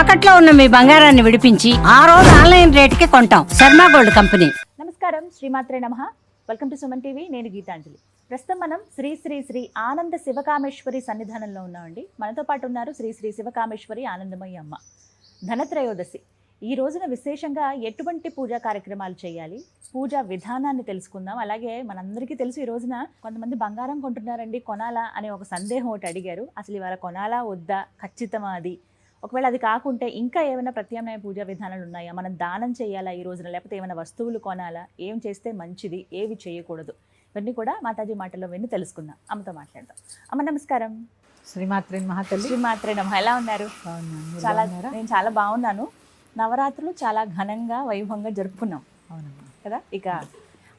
తాకట్లో ఉన్న మీ బంగారాన్ని విడిపించి ఆ రోజు ఆన్లైన్ రేటుకి కొంటాం. Sharma gold company. నమస్కారం శ్రీమాత్రే నమ. వెల్కమ్ టు సుమన్ టీవీ నేను గీతాంజలి. ప్రస్తుతం మనం శ్రీ శ్రీ శ్రీ ఆనంద శివకామేశ్వరి సన్నిధానంలో ఉన్నామండి. మనతో పాటు ఉన్నారు శ్రీ శ్రీ శివకామేశ్వరి ఆనందమయ్య అమ్మ. ధనత్రయోదశి. ఈ రోజున విశేషంగా ఎటువంటి పూజా కార్యక్రమాలు చేయాలి? పూజా విధానాన్ని తెలుసుకుందాం. అలాగే మనందరికీ తెలుసు ఈ రోజున కొంతమంది బంగారం కొంటున్నారండి కొనాలా అనే ఒక సందేహం ఒకటి అడిగారు. అసలు ఇవాళ కొనాలా వద్దా? ఖచ్చితమా అది? ఒకవేళ అది కాకుంటే ఇంకా ఏమైనా ప్రత్యామ్నాయ పూజా విధానాలు ఉన్నాయా? మనం దానం చేయాలా ఈ రోజున? లేకపోతే ఏమైనా వస్తువులు కొనాలా? ఏం చేస్తే మంచిది? ఏవి చేయకూడదు? ఇవన్నీ కూడా మాతాజీ మాటల్లో విని తెలుసుకుందాం. అమ్మతో మాట్లాడదాం. అమ్మ నమస్కారం. శ్రీమాత్రి మహాతల్లి శ్రీమాత్రే నమ. ఎలా ఉన్నారు? చాలా? నేను చాలా బాగున్నాను. నవరాత్రులు చాలా ఘనంగా వైభవంగా జరుపుకున్నాం. అవునమ్మా. కదా? ఇక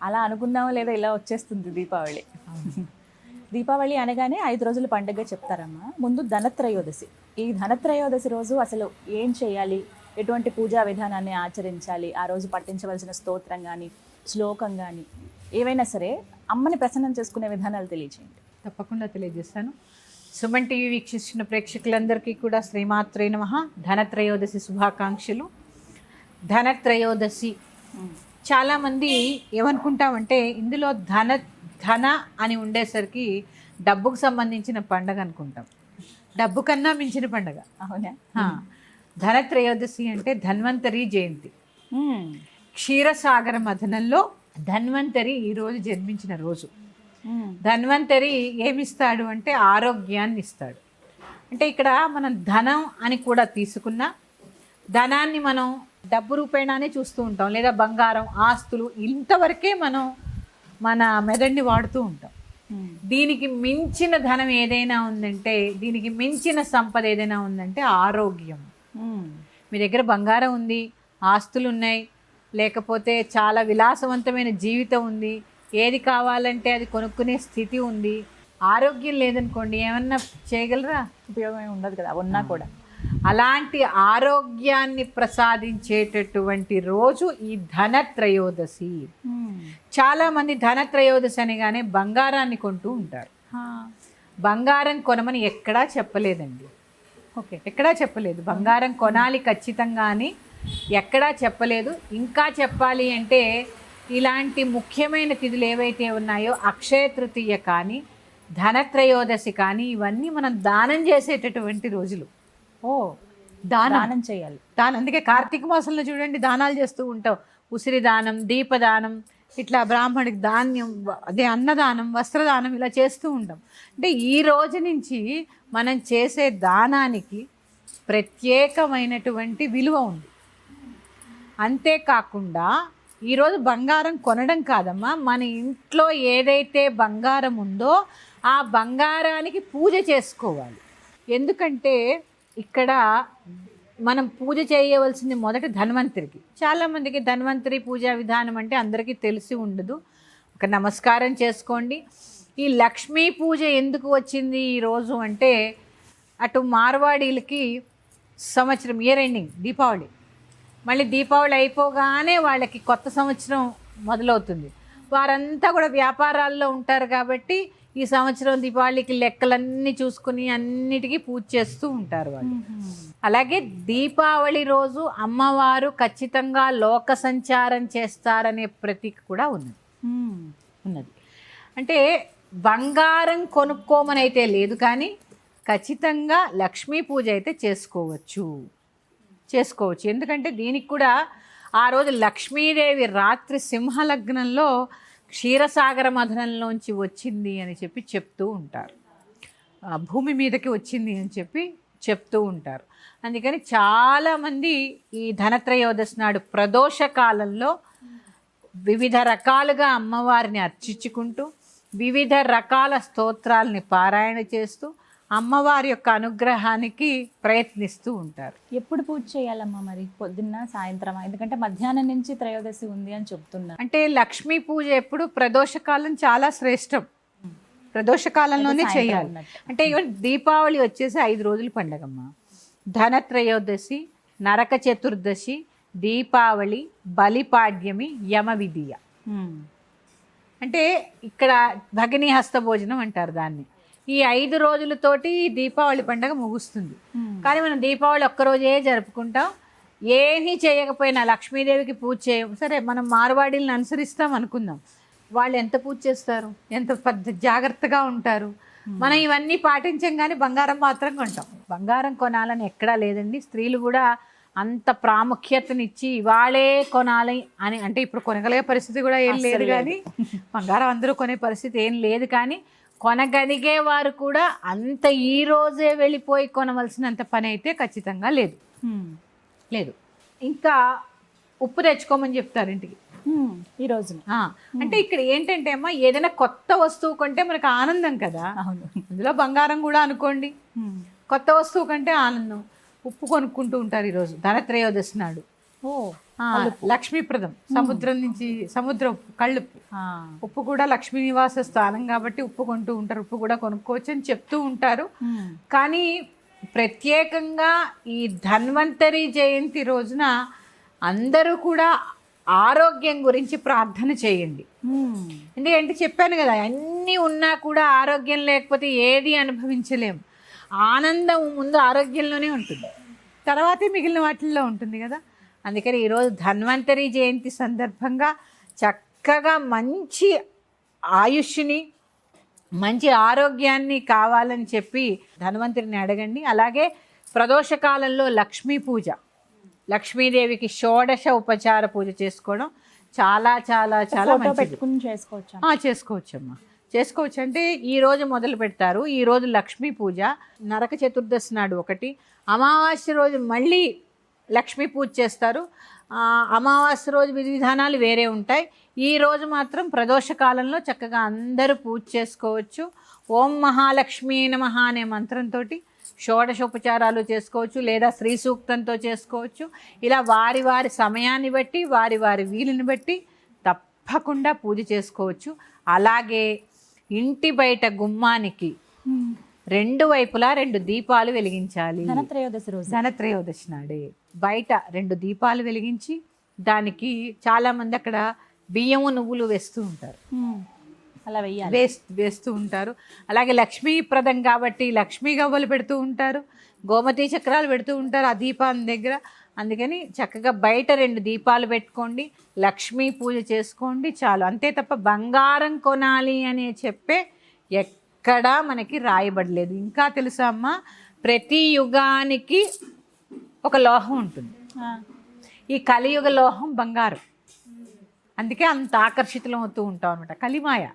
అలా అనుకున్నామో లేదో ఇలా వచ్చేస్తుంది దీపావళి. దీపావళి అనగానే ఐదు రోజుల పండుగ చెప్తారమ్మా. ముందు ధనత్రయోదశి. ఈ ధనత్రయోదశి రోజు అసలు ఏం చేయాలి? ఎటువంటి పూజా విధానాన్ని ఆచరించాలి? ఆ రోజు పట్టించవలసిన స్తోత్రం కానీ శ్లోకం కానీ ఏవైనా సరే అమ్మని ప్రసన్నం చేసుకునే విధానాలు తెలియచేయండి తప్పకుండా తెలియజేస్తాను. సుమన్ టీవీ వీక్షిస్తున్న ప్రేక్షకులందరికీ కూడా శ్రీమాత్రే నమ. ధనత్రయోదశి శుభాకాంక్షలు. ధనత్రయోదశి. చాలామంది ఏమనుకుంటామంటే ఇందులో ధన ధన అని ఉండేసరికి డబ్బుకు సంబంధించిన పండగ అనుకుంటాం. డబ్బు కన్నా మించిన పండగ. అవునా? హా. ధనత్రయోదశి అంటే ధన్వంతరి జయంతి. క్షీరసాగర మథనంలో ధన్వంతరి ఈరోజు జన్మించిన రోజు. ధన్వంతరి ఏమిస్తాడు అంటే ఆరోగ్యాన్ని ఇస్తాడు. అంటే ఇక్కడ మనం ధనం అని కూడా తీసుకున్నా ధనాన్ని మనం డబ్బు రూపేణానే చూస్తూ ఉంటాం. లేదా బంగారం ఆస్తులు ఇంతవరకే మనం మన మెదడుని వాడుతూ ఉంటాం. దీనికి మించిన ధనం ఏదైనా ఉందంటే దీనికి మించిన సంపద ఏదైనా ఉందంటే ఆరోగ్యం. మీ దగ్గర బంగారం ఉంది ఆస్తులు ఉన్నాయి లేకపోతే చాలా విలాసవంతమైన జీవితం ఉంది ఏది కావాలంటే అది కొనుక్కునే స్థితి ఉంది ఆరోగ్యం లేదనుకోండి ఏమన్నా చేయగలరా? ఉపయోగం ఉండదు కదా ఉన్నా కూడా. అలాంటి ఆరోగ్యాన్ని ప్రసాదించేటటువంటి రోజు ఈ ధనత్రయోదశి. చాలామంది ధనత్రయోదశి అనగానే బంగారాన్ని కొంటూ ఉంటారు. బంగారం కొనమని ఎక్కడా చెప్పలేదండి. ఓకే. ఎక్కడా చెప్పలేదు. బంగారం కొనాలి ఖచ్చితంగా అని ఎక్కడా చెప్పలేదు. ఇంకా చెప్పాలి అంటే ఇలాంటి ముఖ్యమైన తిథులు ఏవైతే ఉన్నాయో అక్షయ తృతీయ కానీ ధనత్రయోదశి కానీ ఇవన్నీ మనం దానం చేసేటటువంటి రోజులు. ఓ దానం. చేయాలి. దాని అందుకే కార్తీక మాసంలో చూడండి దానాలు చేస్తూ ఉంటాం. ఉసిరి దానం దీపదానం ఇట్లా బ్రాహ్మణికి ధాన్యం అదే అన్నదానం వస్త్రదానం ఇలా చేస్తూ ఉంటాం. అంటే ఈ రోజు నుంచి మనం చేసే దానానికి ప్రత్యేకమైనటువంటి విలువ ఉంది. అంతేకాకుండా ఈరోజు బంగారం కొనడం కాదమ్మా మన ఇంట్లో ఏదైతే బంగారం ఉందో ఆ బంగారానికి పూజ చేసుకోవాలి. ఎందుకంటే ఇక్కడ మనం పూజ చేయవలసింది మొదట ధన్వంతరికి. చాలామందికి ధన్వంతరి పూజా విధానం అంటే అందరికీ తెలిసి ఉండదు. ఒక నమస్కారం చేసుకోండి. ఈ లక్ష్మీ పూజ ఎందుకు వచ్చింది ఈరోజు అంటే అటు మార్వాడీలకి సంవత్సరం ఇయర్ ఎండింగ్ దీపావళి. మళ్ళీ దీపావళి అయిపోగానే వాళ్ళకి కొత్త సంవత్సరం మొదలవుతుంది. వారంతా కూడా వ్యాపారాల్లో ఉంటారు కాబట్టి ఈ సంవత్సరం దీపావళికి లెక్కలన్నీ చూసుకుని అన్నిటికీ పూజ చేస్తూ ఉంటారు వాళ్ళు. అలాగే దీపావళి రోజు అమ్మవారు ఖచ్చితంగా లోక సంచారం చేస్తారనే ప్రతీక కూడా ఉన్నది. ఉన్నది. అంటే బంగారం కొనుక్కోమని అయితే లేదు కానీ ఖచ్చితంగా లక్ష్మీ పూజ అయితే చేసుకోవచ్చు. చేసుకోవచ్చు. ఎందుకంటే దీనికి కూడా ఆ రోజు లక్ష్మీదేవి రాత్రి సింహలగ్నంలో క్షీరసాగర మథనంలోంచి వచ్చింది అని చెప్పి చెప్తూ ఉంటారు. భూమి మీదకి వచ్చింది అని చెప్పి చెప్తూ ఉంటారు. అందుకని చాలామంది ఈ ధనత్రయోదశి నాడు ప్రదోష కాలంలో వివిధ రకాలుగా అమ్మవారిని అర్చించుకుంటూ వివిధ రకాల స్తోత్రాలని పారాయణ చేస్తూ అమ్మవారి యొక్క అనుగ్రహానికి ప్రయత్నిస్తూ ఉంటారు. ఎప్పుడు పూజ చేయాలమ్మా మరి? పొద్దున్న సాయంత్రం ఎందుకంటే మధ్యాహ్నం నుంచి త్రయోదశి ఉంది అని చెప్తున్నా. అంటే లక్ష్మీ పూజ ఎప్పుడు ప్రదోషకాలం చాలా శ్రేష్టం. ప్రదోషకాలంలోనే చేయాలి. అంటే ఈవెన్ దీపావళి వచ్చేసి ఐదు రోజులు పండగమ్మ. ధనత్రయోదశి నరక చతుర్దశి దీపావళి బలిపాడ్యమి యమ విధియ. అంటే ఇక్కడ భగిని హస్త భోజనం అంటారు దాన్ని. ఈ ఐదు రోజులతోటి దీపావళి పండగ ముగుస్తుంది. కానీ మనం దీపావళి ఒక్కరోజే జరుపుకుంటాం. ఏమీ చేయకపోయినా లక్ష్మీదేవికి పూజ చేయం సరే మనం మార్వాడీలను అనుసరిస్తాం అనుకుందాం. వాళ్ళు ఎంత పూజ చేస్తారు? ఎంత పద్ధ జాగ్రత్తగా ఉంటారు? మనం ఇవన్నీ పాటించం కానీ బంగారం మాత్రం కొంటాం. బంగారం కొనాలని ఎక్కడా లేదండి. స్త్రీలు కూడా అంత ప్రాముఖ్యతనిచ్చి ఇవాళే కొనాలి అని అంటే ఇప్పుడు కొనగలిగే పరిస్థితి కూడా ఏం లేదు. కానీ బంగారం అందరూ కొనే పరిస్థితి ఏం లేదు కానీ కొనగలిగే వారు కూడా అంత ఈ రోజే వెళ్ళిపోయి కొనవలసినంత పని అయితే ఖచ్చితంగా లేదు. లేదు. ఇంకా ఉప్పు తెచ్చుకోమని చెప్తారు ఇంటికి. ఈ రోజున. అంటే ఇక్కడ ఏంటంటే అమ్మా ఏదైనా కొత్త వస్తువు కొంటే మనకు ఆనందం కదా. అవును. అందులో బంగారం కూడా అనుకోండి. కొత్త వస్తువు కంటే ఆనందం. ఉప్పు కొనుక్కుంటూ ఉంటారు ఈరోజు ధనత్రయోదశి నాడు. ఓ ఆ, లక్ష్మీప్రదం. సముద్రం నుంచి సముద్ర ఆ. ఉప్పు కూడా లక్ష్మీ నివాస స్థానం కాబట్టి ఉప్పు కొంటూ ఉంటారు. ఉప్పు కూడా కొనుక్కోవచ్చు అని చెప్తూ ఉంటారు. కానీ ప్రత్యేకంగా ఈ ధన్వంతరి జయంతి రోజున అందరూ కూడా ఆరోగ్యం గురించి ప్రార్థన చేయండి. ఎందుకంటే చెప్పాను కదా అన్నీ ఉన్నా కూడా ఆరోగ్యం లేకపోతే ఏది అనుభవించలేం. ఆనందం ముందు ఆరోగ్యంలోనే ఉంటుంది. తర్వాతే మిగిలిన వాటిల్లో ఉంటుంది కదా. అందుకని ఈరోజు ధన్వంతరి జయంతి సందర్భంగా చక్కగా మంచి ఆయుష్ని మంచి ఆరోగ్యాన్ని కావాలని చెప్పి ధన్వంతరిని అడగండి. అలాగే ప్రదోష కాలంలో లక్ష్మీ పూజ. లక్ష్మీదేవికి షోడశ ఉపచార పూజ చేసుకోవడం చాలా చాలా చాలా పెట్టుకుని చేసుకోవచ్చా? ఆ, చేసుకోవచ్చమ్మా. చేసుకోవచ్చు. అంటే ఈ రోజు మొదలు పెడతారు. ఈ రోజు లక్ష్మీ పూజ నరక చతుర్దశి నాడు ఒకటి. అమావాస్య రోజు మళ్ళీ లక్ష్మీ పూజ చేస్తారు. అమావాస్య రోజు విధి విధానాలు వేరే ఉంటాయి. ఈ రోజు మాత్రం ప్రదోష కాలంలో చక్కగా అందరూ పూజ చేసుకోవచ్చు. ఓం మహాలక్ష్మీ నమః అనే మంత్రంతో షోడశోపచారాలు చేసుకోవచ్చు లేదా శ్రీ సూక్తంతో చేసుకోవచ్చు. ఇలా వారి వారి సమయాన్ని బట్టి వారి వారి వీలుని బట్టి తప్పకుండా పూజ చేసుకోవచ్చు. అలాగే ఇంటి బయట గుమ్మానికి రెండు వైపులా రెండు దీపాలు వెలిగించాలి. ధనత్రయోదశి రోజు. ధనత్రయోదశి నాడే. బయట రెండు దీపాలు వెలిగించి దానికి చాలామంది అక్కడ బియ్యము నువ్వులు వేస్తూ ఉంటారు. అలా వెయ్యాలి. వేస్తూ వేస్తూ ఉంటారు. అలాగే లక్ష్మీప్రదం కాబట్టి లక్ష్మీ గవ్వలు పెడుతూ ఉంటారు. గోమతి చక్రాలు పెడుతూ ఉంటారు ఆ దీపాన్ని దగ్గర. అందుకని చక్కగా బయట రెండు దీపాలు పెట్టుకోండి. లక్ష్మీ పూజ చేసుకోండి చాలు. అంతే తప్ప బంగారం కొనాలి అని చెప్పే ఎక్కడా మనకి రాయబడలేదు. ఇంకా తెలుసా అమ్మా? ప్రతి యుగానికి ఒక లోహం ఉంటుంది. ఈ కలియుగ లోహం బంగారం. అందుకే అంత ఆకర్షితులం అవుతూ ఉంటాం అనమాట కలిమాయ.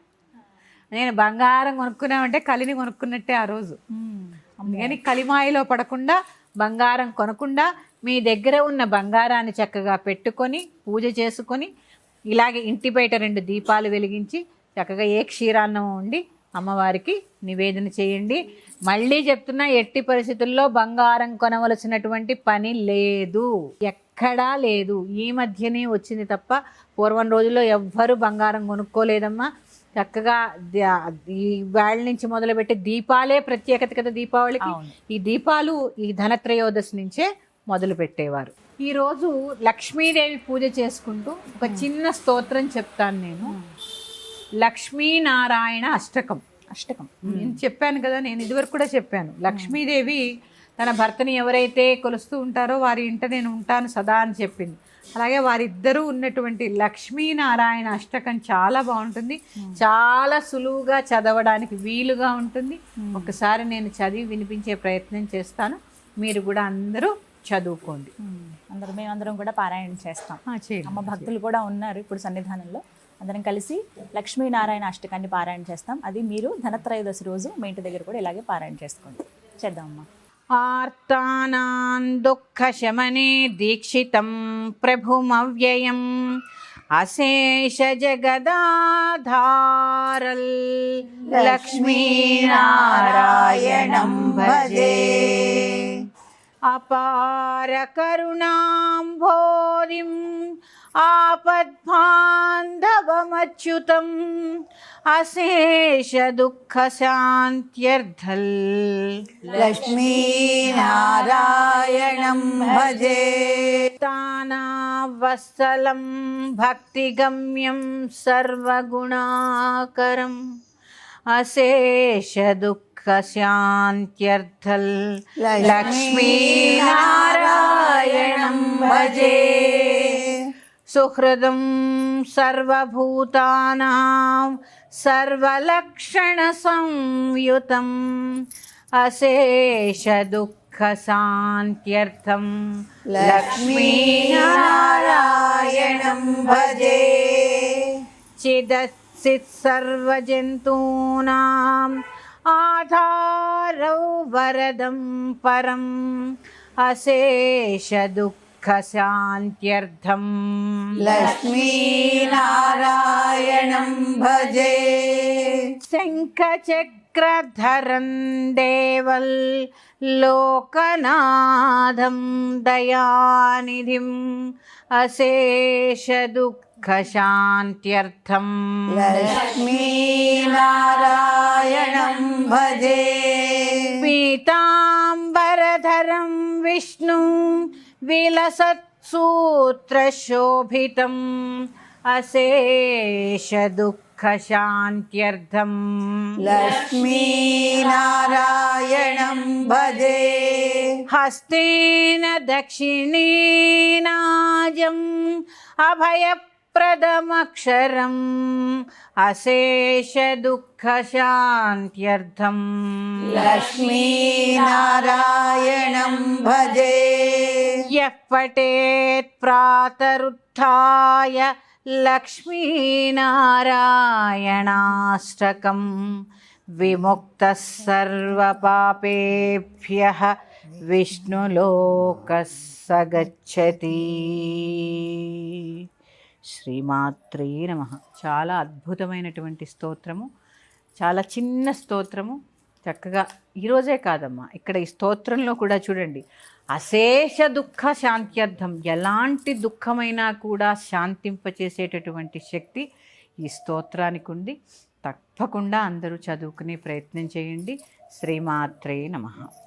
నేను బంగారం కొనుక్కున్నామంటే కలిని కొనుక్కున్నట్టే ఆ రోజు. అందుకని కలిమాయలో పడకుండా బంగారం కొనకుండా మీ దగ్గర ఉన్న బంగారాన్ని చక్కగా పెట్టుకొని పూజ చేసుకొని ఇలాగే ఇంటి బయట రెండు దీపాలు వెలిగించి చక్కగా ఏ క్షీరాన్నం వండి అమ్మవారికి నివేదన చేయండి. మళ్ళీ చెప్తున్నా ఎట్టి పరిస్థితుల్లో బంగారం కొనవలసినటువంటి పని లేదు. ఎక్కడా లేదు. ఈ మధ్యనే వచ్చింది తప్ప పూర్వం రోజుల్లో ఎవ్వరు బంగారం కొనుక్కోలేదమ్మా. చక్కగా ఈ వేళ నుంచి మొదలుపెట్టి దీపాలే ప్రత్యేకత కదా దీపావళికి. ఈ దీపాలు ఈ ధనత్రయోదశి నుంచే మొదలు పెట్టేవారు ఈరోజు లక్ష్మీదేవి పూజ చేసుకుంటూ ఒక చిన్న స్తోత్రం చెప్తాను నేను. లక్ష్మీనారాయణ అష్టకం. అష్టకం. నేను చెప్పాను కదా నేను ఇదివరకు కూడా చెప్పాను. లక్ష్మీదేవి తన భర్తని ఎవరైతే కొలుస్తూ ఉంటారో వారి ఇంట నేను ఉంటాను సదా అని చెప్పింది. అలాగే వారిద్దరూ ఉన్నటువంటి లక్ష్మీనారాయణ అష్టకం చాలా బాగుంటుంది. చాలా సులువుగా చదవడానికి వీలుగా ఉంటుంది. ఒకసారి నేను చదివి వినిపించే ప్రయత్నం చేస్తాను. మీరు కూడా అందరూ చదువుకోండి. అందరం మేమందరం కూడా పారాయణ చేస్తాం. అమ్మ భక్తులు కూడా ఉన్నారు ఇప్పుడు సన్నిధానంలో. అందరం కలిసి లక్ష్మీనారాయణ అష్టకాన్ని పారాయణ చేస్తాం. అది మీరు ధనత్రయోదశి రోజు మీ ఇంటి దగ్గర కూడా ఇలాగే పారాయణ చేసుకోండి. చేద్దామమ్మా. ఆర్తానాం దుఃఖశమనే దీక్షితం ప్రభుమవ్యయం. అశేష జగదాధారల్. లక్ష్మీనారాయణం భజే. అపార కరుణాంభోదిం ఆపద్బాంధవమచ్యుతం అశేష దుఃఖ శాంత్యర్థల్ లక్ష్మీనారాయణం భజే. తానావత్సలం భక్తిగమ్యం సర్వగుణాకరం అశేష దుఃఖ శాంత్యర్థల్ లక్ష్మీనారాయణం భజే. సుహృదం సర్వభూతానాం సర్వలక్షణ సంయుతం అశేష దుఃఖ శాంత్యర్థం. లక్ష్మీనారాయణం భజే. చిదచిత్ సర్వజంతూనాం ఆధారౌ వరదం పరం అశేష దుఃఖ శాంత్యర్థం లక్ష్మీనారాయణం భజే శంఖచక్రధరం దేవల్ లోకనాథం దయానిధిం అశేష దుఃఖ శాంత్యర్థం లక్ష్మీనారాయణం భజే పీతాంబరధరం విష్ణు విలసత్సూత్రశోభితం అశేష దుఃఖ శాంత్యర్థం. లక్ష్మీనారాయణం భజే. హస్తేన దక్షిణేనాజం అభయప్రదమక్షరం అశేష దుఃఖ శాంత్యర్థం లక్ష్మీనారాయణం శ్రీమాత్రే నమ. చాలా అద్భుతమైనటువంటి స్తోత్రము. చాలా చిన్న స్తోత్రము. చక్కగా ఈరోజే కాదమ్మా ఇక్కడ ఈ స్తోత్రంలో కూడా చూడండి. అశేష దుఃఖ శాంత్యర్థం. ఎలాంటి దుఃఖమైనా కూడా శాంతింపచేసేటటువంటి శక్తి ఈ స్తోత్రానికి ఉంది. తప్పకుండా అందరూ చదువుకునే ప్రయత్నం చేయండి. శ్రీమాత్రే నమః.